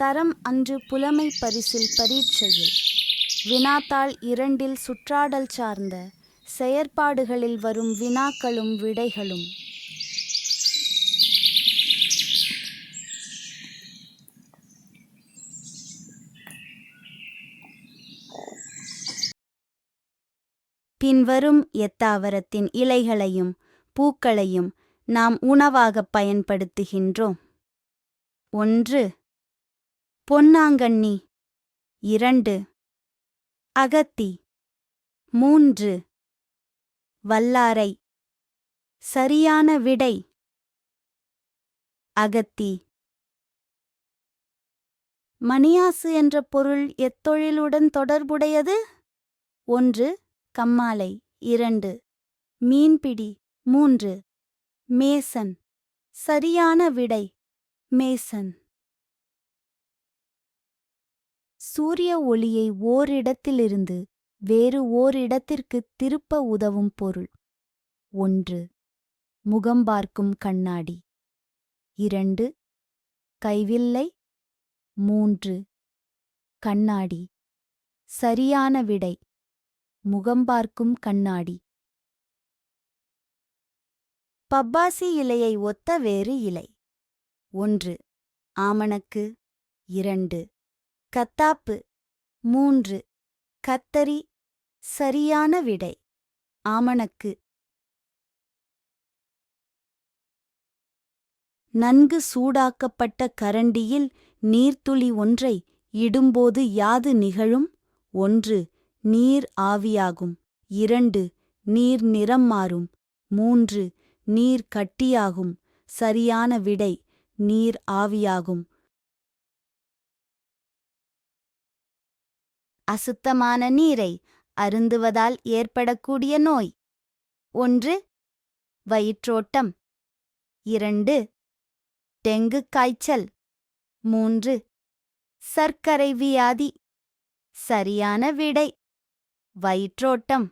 தரம் அன்று புலமை பரிசில் பரீட்சையில். வினாத்தாள் இரண்டில் சுற்றாடல் சார்ந்த செயற்பாடுகளில் வரும் வினாக்களும் விடைகளும். பின்வரும் எத்தாவரத்தின் இலைகளையும் பூக்களையும் நாம் உணவாகப் பயன்படுத்துகின்றோம். ஒன்று பொன்னாங்கண்ணி. இரண்டு. அகத்தி. மூன்று. வல்லாரை. சரியான விடை. அகத்தி. மணியாசு என்ற பொருள் எத்தொழிலுடன் தொடர்புடையது? ஒன்று. கம்மாலை இரண்டு. மீன்பிடி. மூன்று. மேசன். சரியான விடை. மேசன். சூரிய ஒளியை ஓரிடத்திலிருந்து வேறு ஓரிடத்திற்கு திருப்ப உதவும் பொருள். ஒன்று. முகம் பார்க்கும் கண்ணாடி. இரண்டு. கைவில்லை. மூன்று. கண்ணாடி. சரியான விடை. முகம் பார்க்கும் கண்ணாடி. பப்பாசி இலையை ஒத்த வேறு இலை. ஒன்று. ஆமணக்கு. இரண்டு. கத்தாப்பு. மூன்று. கத்தரி சரியான விடை. ஆமணக்கு. நன்கு சூடாக்கப்பட்ட கரண்டியில் நீர்த்துளி ஒன்றை இடும்போது யாது நிகழும்? ஒன்று. நீர் ஆவியாகும். இரண்டு. நீர் நிறம் மாறும். மூன்று. நீர் கட்டியாகும். சரியான விடை. நீர் ஆவியாகும். அசுத்தமான நீரை அருந்துவதால் ஏற்படக்கூடிய நோய். ஒன்று வயிற்றோட்டம். இரண்டு டெங்கு காய்ச்சல். மூன்று சர்க்கரை வியாதி. சரியான விடை வயிற்றோட்டம்.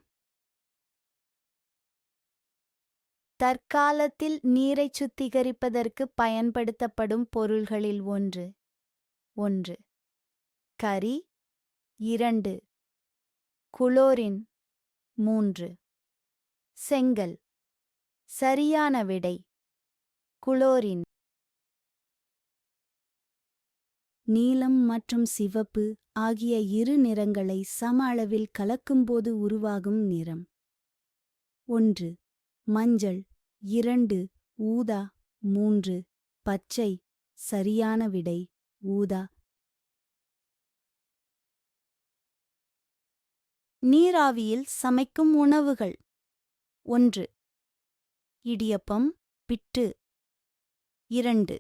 தற்காலத்தில் நீரைச் சுத்திகரிப்பதற்கு பயன்படுத்தப்படும் பொருள்களில் ஒன்று. ஒன்று கரி இரண்டு. குளோரின் மூன்று. செங்கல். சரியான விடை. குளோரின் நீலம் மற்றும் சிவப்பு ஆகிய இரு நிறங்களை சம அளவில் கலக்கும்போது உருவாகும் நிறம். ஒன்று. மஞ்சள். இரண்டு. ஊதா. மூன்று. பச்சை. சரியான விடை. ஊதா. நீராவியில் சமைக்கும் உணவுகள். ஒன்று. இடியப்பம் பிட்டு. இரண்டு.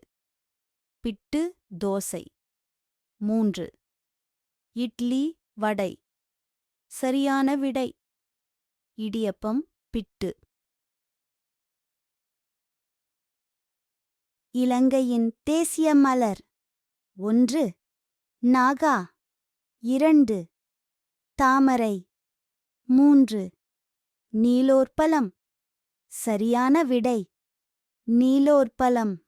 பிட்டு தோசை. மூன்று. இட்லி வடை. சரியான விடை. இடியப்பம் பிட்டு. இலங்கையின் தேசிய மலர். ஒன்று. நாகா. இரண்டு. தாமரை. மூன்று. நீலோற்பலம். சரியான விடை. நீலோற்பலம்.